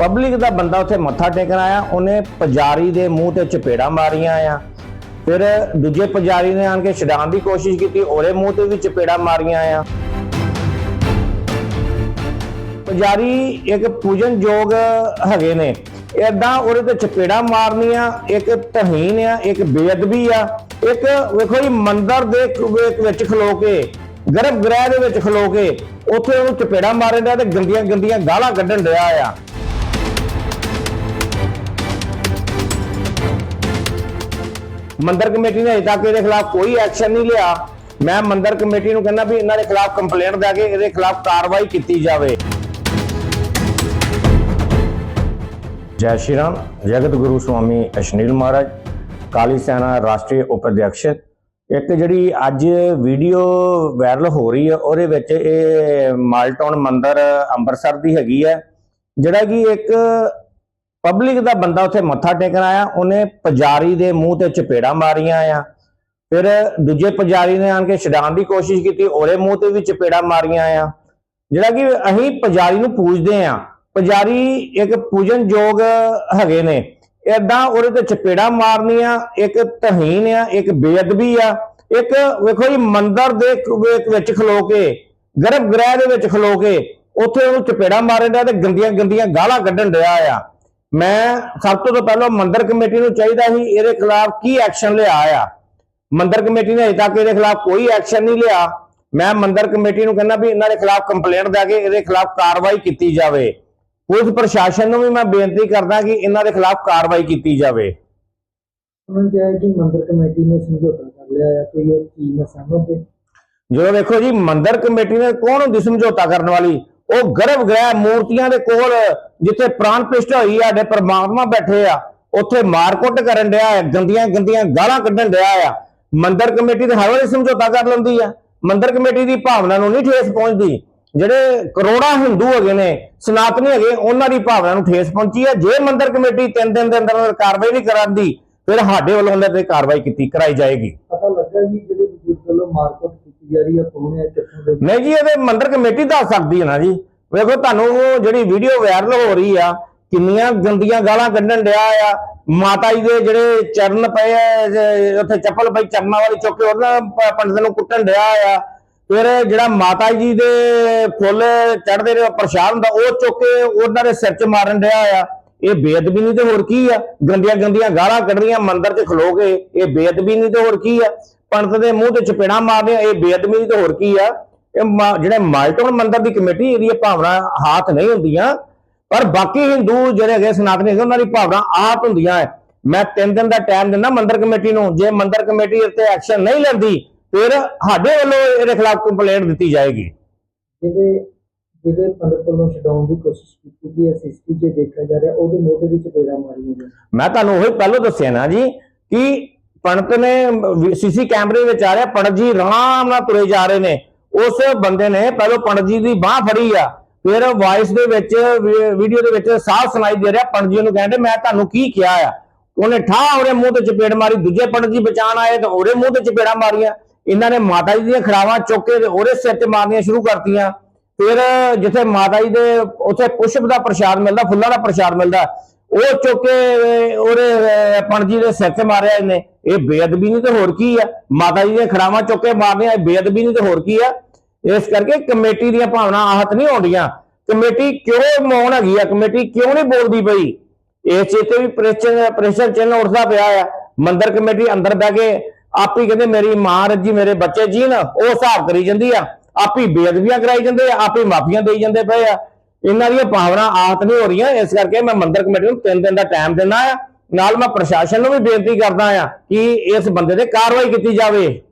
Public ਦਾ ਬੰਦਾ ਉੱਥੇ ਮੱਥਾ ਟੇਕਣ ਆਇਆ, ਉਹਨੇ ਪੁਜਾਰੀ ਦੇ ਮੂੰਹ ਤੇ ਚਪੇੜਾ ਮਾਰੀਆਂ ਆ। ਫਿਰ ਦੂਜੇ ਪੁਜਾਰੀ ਨੇ ਆਣ ਕੇ ਛਡਾਉਣ ਦੀ ਕੋਸ਼ਿਸ਼ ਕੀਤੀ, ਉਹਦੇ ਮੂੰਹ ਤੇ ਵੀ ਚਪੇੜਾ ਮਾਰੀਆਂ ਆ। ਪੁਜਾਰੀ ਇੱਕ ਪੂਜਨਯੋਗ ਹੈਗੇ ਨੇ। ਏਦਾਂ ਉਹਦੇ ਤੇ ਚਪੇੜਾ ਮਾਰਨੀਆਂ, ਇੱਕ ਤਹੀਨ ਆ, ਇੱਕ ਬੇਅਦਬੀ ਆ। ਇੱਕ ਵੇਖੋ ਜੀ, ਮੰਦਰ ਦੇ ਵਿੱਚ ਖਲੋ ਕੇ ਗਰਭ ਗ੍ਰਹਿ ਦੇ ਵਿੱਚ ਖਲੋ ਕੇ, ਉੱਥੇ ਉਹਨੂੰ ਚਪੇੜਾ ਮਾਰਨ ਡਿਆ ਤੇ ਗੰਦੀਆਂ ਗੰਦੀਆਂ ਗਾਲਾਂ ਕੱਢਣ ਰਿਹਾ ਆ। ਮੰਦਰ ਕਮੇਟੀ ਨੇ ਅਜੇ ਤੱਕ ਇਹਦੇ ਖਿਲਾਫ ਕੋਈ ਐਕਸ਼ਨ ਨਹੀਂ ਲਿਆ। ਮੈਂ ਮੰਦਰ ਕਮੇਟੀ ਨੂੰ ਕਹਿੰਦਾ ਵੀ ਇਹਨਾਂ ਦੇ ਖਿਲਾਫ ਕੰਪਲੇਂਟ ਦੇ ਕੇ ਇਹਦੇ ਖਿਲਾਫ ਕਾਰਵਾਈ ਕੀਤੀ ਜਾਵੇ। ਜੈ ਸ਼੍ਰੀ ਰਾਮ। ਜਗਤ ਗੁਰੂ ਸਵਾਮੀ ਅਸ਼ਨੀਲ ਮਹਾਰਾਜ, ਕਾਲੀ ਸੈਨਾ ਰਾਸ਼ਟਰੀ ਉਪਅਧਿਕਸ਼ ਇੱਕ ਜਿਹੜੀ ਅੱਜ ਵੀਡੀਓ ਵਾਇਰਲ ਹੋ ਰਹੀ ਹੈ, ਉਹਦੇ ਵਿੱਚ ਇਹ ਮਾਲਟਾਊਨ ਮੰਦਿਰ ਅੰਮ੍ਰਿਤਸਰ ਦੀ ਹੈਗੀ ਹੈ, ਜਿਹੜਾ ਕਿ ਇੱਕ ਪਬਲਿਕ ਦਾ ਬੰਦਾ ਉੱਥੇ ਮੱਥਾ ਟੇਕਣ ਆਇਆ, ਉਹਨੇ ਪੁਜਾਰੀ ਦੇ ਮੂੰਹ ਤੇ ਚਪੇੜਾ ਮਾਰੀਆਂ ਆ। ਫਿਰ ਦੂਜੇ ਪੁਜਾਰੀ ਨੇ ਆਣ ਕੇ ਛਡਾਉਣ ਦੀ ਕੋਸ਼ਿਸ਼ ਕੀਤੀ, ਉਹਦੇ ਮੂੰਹ ਤੇ ਵੀ ਚਪੇੜਾ ਮਾਰੀਆਂ ਆ। ਜਿਹੜਾ ਕਿ ਅਸੀਂ ਪੁਜਾਰੀ ਨੂੰ ਪੂਜਦੇ ਆ। ਪੁਜਾਰੀ ਇੱਕ ਪੂਜਨਯੋਗ ਹੈਗੇ ਨੇ। ਏਦਾਂ ਉਹਦੇ ਤੇ ਚਪੇੜਾ ਮਾਰਨੀਆਂ, ਇੱਕ ਤਹੀਨ ਆ, ਇੱਕ ਬੇਅਦਬੀ ਆ। ਇੱਕ ਵੇਖੋ ਜੀ, ਮੰਦਰ ਦੇ ਵਿੱਚ ਖਲੋ ਕੇ, ਗਰਭ ਗ੍ਰਹਿ ਦੇ ਵਿੱਚ ਖਲੋ ਕੇ, ਉੱਥੇ ਉਹਨੂੰ ਚਪੇੜਾ ਮਾਰਨ ਡਿਆ ਤੇ ਗੰਦੀਆਂ ਗੰਦੀਆਂ ਗਾਲਾਂ ਕੱਢਣ ਰਿਹਾ ਆ। ਮੈਂ ਸਭ ਤੋਂ ਪਹਿਲਾਂ ਮੰਦਰ ਕਮੇਟੀ ਨੂੰ ਚਾਹੀਦਾ ਸੀ ਇਹਦੇ ਖਿਲਾਫ ਕੀ ਐਕਸ਼ਨ ਲਿਆ ਆ ਮੰਦਰ ਕਮੇਟੀ ਨੇ ਅਜੇ ਤੱਕ ਇਹਦੇ ਖਿਲਾਫ ਕੋਈ ਐਕਸ਼ਨ ਨਹੀਂ ਲਿਆ। ਮੈਂ ਮੰਦਰ ਕਮੇਟੀ ਨੂੰ ਕਹਿੰਦਾ ਵੀ ਇਹਨਾਂ ਦੇ ਖਿਲਾਫ ਕੰਪਲੇਂਟ ਦੇ ਕੇ ਇਹਦੇ ਖਿਲਾਫ ਕਾਰਵਾਈ ਕੀਤੀ ਜਾਵੇ। ਪੁਲਿਸ ਪ੍ਰਸ਼ਾਸਨ ਨੂੰ ਵੀ ਮੈਂ ਬੇਨਤੀ ਕਰਦਾ ਕਿ ਇਹਨਾਂ ਦੇ ਖਿਲਾਫ ਕਾਰਵਾਈ ਕੀਤੀ ਜਾਵੇ। ਉਹਨਾਂ ਨੇ ਕਿਹਾ ਕਿ ਮੰਦਰ ਕਮੇਟੀ ਨੇ ਸਮਝੌਤਾ ਕਰ ਲਿਆ ਹੈ ਕੋਈ ਇਸ ਚੀਜ਼ ਨਾਲ ਸਹਿਮਤ ਹੈ ਜਦੋਂ ਵੇਖੋ ਜੀ ਮੰਦਰ ਕਮੇਟੀ ਨੇ ਕੌਣ ਹੁੰਦੀ ਸਮਝੌਤਾ ਕਰਨ ਵਾਲੀ? ਉਹ ਗਰਭ ਗ੍ਰਹਿ ਮੂਰਤੀਆਂ ਦੇ ਕੋਲ ਜਿੱਥੇ ਪ੍ਰਾਨ ਪ੍ਰਤਿਸ਼ਠਾ ਹੋਈ ਆ ਸਾਡੇ ਪ੍ਰਮਾਤਮਾ ਬੈਠੇ ਆ ਉੱਥੇ ਮਾਰਕੁੱਟ ਕਰਨ ਡਿਆ ਹੈ ਗੰਦੀਆਂ ਗੰਦੀਆਂ ਗਾਲਾਂ ਕੱਢਣ ਡਿਆ ਆ। ਮੰਦਰ ਕਮੇਟੀ ਤੇ ਹਰ ਵਾਰੀ ਸਮਝੌਤਾ ਕਰ ਲੈਂਦੀ ਆ। ਮੰਦਰ ਕਮੇਟੀ ਦੀ ਭਾਵਨਾ ਨੂੰ ਨਹੀਂ ਠੇਸ ਪਹੁੰਚਦੀ। ਜਿਹੜੇ ਕਰੋੜਾਂ ਹਿੰਦੂ ਹੈਗੇ ਨੇ ਸਨਾਤਨੀ ਹੈਗੇ ਉਹਨਾਂ ਦੀ ਭਾਵਨਾ ਨੂੰ ਠੇਸ ਪਹੁੰਚੀ ਹੈ ਜੇ ਮੰਦਰ ਕਮੇਟੀ ਤਿੰਨ ਦਿਨ ਦੇ ਅੰਦਰ ਅੰਦਰ ਕਾਰਵਾਈ ਨਹੀਂ ਕਰਾਂਦੀ ਫਿਰ ਸਾਡੇ ਵੱਲੋਂ ਉਹਨਾਂ ਤੇ ਕਾਰਵਾਈ ਕੀਤੀ ਕਰਾਈ ਜਾਏਗੀ। ਪਤਾ ਲੱਗਾ ਜੀ ਜਿਹੜੇ ਬਜ਼ੁਰਗ ਵੱਲੋਂ ਮਾਰਕਟ ਕੀਤੀ ਜਾ ਰਹੀ ਹੈ ਕੌਣ ਹੈ ਨਹੀਂ ਜੀ ਇਹਦੇ ਮੰਦਰ ਕਮੇਟੀ ਦੱਸ ਸਕਦੀ ਹੈ ਨਾ ਜੀ। ਵੇਖੋ, ਤੁਹਾਨੂੰ ਜਿਹੜੀ ਵੀਡੀਓ ਵਾਇਰਲ ਹੋ ਰਹੀ ਆ, ਕਿੰਨੀਆਂ ਗੰਦੀਆਂ ਗਾਲਾਂ ਕੱਢਣ ਡਿਆ ਆ। ਮਾਤਾ ਜੀ ਦੇ ਜਿਹੜੇ ਚਰਨ ਪਏ ਆ ਉੱਥੇ ਚੱਪਲ ਪਈ, ਚਰਨਾਂ ਵਾਲੀ ਚੁੱਕ ਕੇ ਉਹਨਾਂ ਪ- ਪੰਡਤ ਨੂੰ ਕੁੱਟਣ ਡਿਆ ਆ। ਫਿਰ ਜਿਹੜਾ ਮਾਤਾ ਜੀ ਦੇ ਫੁੱਲ ਚੜਦੇ ਨੇ ਪ੍ਰਸ਼ਾਦ ਹੁੰਦਾ, ਉਹ ਚੁੱਕ ਕੇ ਉਹਨਾਂ ਦੇ ਸਿਰ 'ਚ ਮਾਰਨ ਡਿਆ ਆ। ਇਹ ਬੇਅਦਬੀ ਨਹੀਂ ਤੇ ਹੋਰ ਕੀ ਆ? ਗੰਦੀਆਂ ਗੰਦੀਆਂ ਗਾਲਾਂ ਕੱਢਣੀਆਂ ਮੰਦਰ 'ਚ ਖਲੋ ਕੇ, ਇਹ ਬੇਅਦਬੀ ਨਹੀਂ ਤੇ ਹੋਰ ਕੀ ਆ? ਪੰਡਤ ਦੇ ਮੂੰਹ ਤੇ ਚਪੇੜਾ ਮਾਰਨੀਆਂ ਇਹ ਬੇਅਦਬੀ ਨਹੀਂ ਤੇ ਹੋਰ ਕੀ ਆ? ਇਹ ਜਿਹੜੇ ਮਾਲਟਨ ਮੰਦਰ ਦੀ ਕਮੇਟੀ ਇਹਦੀ ਭਾਵਨਾ ਹਾਥ ਨਹੀਂ ਹੁੰਦੀਆਂ। ਪਰ ਬਾਕੀ ਹਿੰਦੂ ਜਿਹੜੇ ਹੈਗੇ ਸਨਾਤਨੀ ਹੈਗੇ ਉਹਨਾਂ ਦੀ ਭਾਵਨਾ ਆਪ ਹੁੰਦੀਆਂ ਹੈ ਮੈਂ 3 ਦਿਨ ਦਾ ਟਾਈਮ ਦਿੰਦਾ ਮੰਦਰ ਕਮੇਟੀ ਨੂੰ। ਜੇ ਮੰਦਰ ਕਮੇਟੀ ਇੱਥੇ ਐਕਸ਼ਨ ਨਹੀਂ ਲੈਂਦੀ ਫਿਰ ਸਾਡੇ ਵੱਲੋਂ ਇਹਦੇ ਖਿਲਾਫ ਕੰਪਲੇਂਟ ਦਿੱਤੀ ਜਾਏਗੀ। ਜਿਹੜੇ ਜਿਹੜੇ ਪੰਡਤ ਵੱਲੋਂ ਛਡਾਉਣ ਦੀ ਕੋਸ਼ਿਸ਼ ਕੀਤੀ ਗਈ ਹੈ ਸਿਸਟੀ ਜੇ ਦੇਖਿਆ ਜਾ ਰਿਹਾ ਉਹਦੇ ਮੋਢੇ ਵਿੱਚ ਪੇੜਾ ਮਾਰੀਆਂ ਗਈਆਂ ਮੈਂ ਤੁਹਾਨੂੰ ਉਹੀ ਪਹਿਲਾਂ ਦੱਸਿਆ ਨਾ ਜੀ ਕਿ ਪੰਡਤ ਨੇ ਸੀਸੀ ਕੈਮਰੇ ਵਿੱਚ ਆ ਰਿਹਾ ਪੰਡਤ ਜੀ ਆਰਾਮ ਨਾਲ ਤੁਰੇ ਜਾ ਰਹੇ ਨੇ। ਉਸ ਬੰਦੇ ਨੇ ਪਹਿਲਾਂ ਪੰਡਤ ਜੀ ਦੀ ਬਾਹ ਫੜੀ ਆ, ਫਿਰ ਵਾਇਸ ਦੇ ਵਿੱਚ ਵੀਡੀਓ ਦੇ ਵਿੱਚ ਸਾਫ਼ ਸੁਣਾਈ ਦੇ ਰਿਹਾ ਪੰਡਤ ਜੀ ਨੂੰ ਕਹਿੰਦੇ, ਮੈਂ ਤੁਹਾਨੂੰ ਕੀ ਕਿਹਾ ਆ? ਉਹਨੇ ਠਾਹ ਉਹਦੇ ਮੂੰਹ ਤੇ ਚਪੇੜ ਮਾਰੀ, ਦੂਜੇ ਪੰਡਤ ਜੀ ਬਚਾਣ ਆਏ ਤਾਂ ਉਹਦੇ ਮੂੰਹ ਤੇ ਚਪੇੜਾ ਮਾਰੀਆਂ। ਇਹਨਾਂ ਨੇ ਮਾਤਾ ਜੀ ਦੀਆਂ ਖੜਾਵਾਂ ਚੁੱਕ ਕੇ ਉਹਦੇ ਸਿਰ ਤੇ ਮਾਰਨੀਆਂ ਸ਼ੁਰੂ ਕਰਤੀਆਂ। ਫਿਰ ਜਿੱਥੇ ਮਾਤਾ ਜੀ ਦੇ ਉੱਥੇ ਪੁਸ਼ਪ ਦਾ ਪ੍ਰਸ਼ਾਦ ਮਿਲਦਾ, ਫੁੱਲਾਂ ਦਾ ਪ੍ਰਸ਼ਾਦ ਮਿਲਦਾ, ਉਹ ਚੁੱਕ ਕੇ ਉਹਦੇ ਪੰਡਤ ਜੀ ਦੇ ਸਿਰ ਤੇ ਮਾਰਿਆ ਇਹਨੇ। ਇਹ ਬੇਅਦਬੀ ਨਹੀਂ ਤੇ ਹੋਰ ਕੀ ਆ? ਮਾਤਾ ਜੀ ਦੀਆਂ ਖਰਾਵਾਂ ਚੁੱਕ ਕੇ ਮਾਰਨੀਆਂ, ਇਹ ਬੇਅਦਬੀ ਨਹੀਂ ਤੇ ਹੋਰ ਕੀ ਆ? ਇਸ ਕਰਕੇ ਕਮੇਟੀ ਦੀਆਂ ਭਾਵਨਾ ਆਹਤ ਨਹੀਂ ਆਉਂਦੀਆਂ। ਕਮੇਟੀ ਕਿਉਂ ਮੌਨ ਹੈਗੀ ਆ? ਕਮੇਟੀ ਕਿਉਂ ਨਹੀਂ ਬੋਲਦੀ ਪਈ? ਇਸ ਚੀਜ਼ ਤੇ ਵੀ ਪ੍ਰੈਸ਼ਰ ਪ੍ਰੈਸ਼ਰ ਚਿੰਨ੍ਹ ਉੱਠਦਾ ਪਿਆ ਆ। ਮੰਦਰ ਕਮੇਟੀ ਅੰਦਰ ਬਹਿ ਕੇ ਆਪ ਹੀ ਕਹਿੰਦੇ, ਮੇਰੀ ਮਾਂ ਜੀ ਮੇਰੇ ਬੱਚੇ ਜੀ ਨਾ। ਉਹ ਹਿਸਾਬ ਕਰੀ ਜਾਂਦੀ ਆ। ਆਪ ਹੀ ਬੇਅਦਬੀਆਂ ਕਰਾਈ ਜਾਂਦੇ ਆ, ਆਪ ਮਾਫੀਆਂ ਦੇਈ ਜਾਂਦੇ ਪਏ ਆ। ਇਹਨਾਂ ਦੀਆਂ ਭਾਵਨਾ ਆਹਤ ਨਹੀਂ ਹੋ ਰਹੀਆਂ। ਇਸ ਕਰਕੇ ਮੈਂ ਮੰਦਰ ਕਮੇਟੀ ਨੂੰ ਤਿੰਨ ਦਿਨ ਦਾ ਟਾਈਮ ਦਿੰਦਾ ਆ। ਨਾਲ ਮੈਂ ਪ੍ਰਸ਼ਾਸਨ ਨੂੰ ਵੀ ਬੇਨਤੀ ਕਰਦਾ ਆ ਕਿ ਇਸ ਬੰਦੇ ਤੇ ਕਾਰਵਾਈ ਕੀਤੀ ਜਾਵੇ।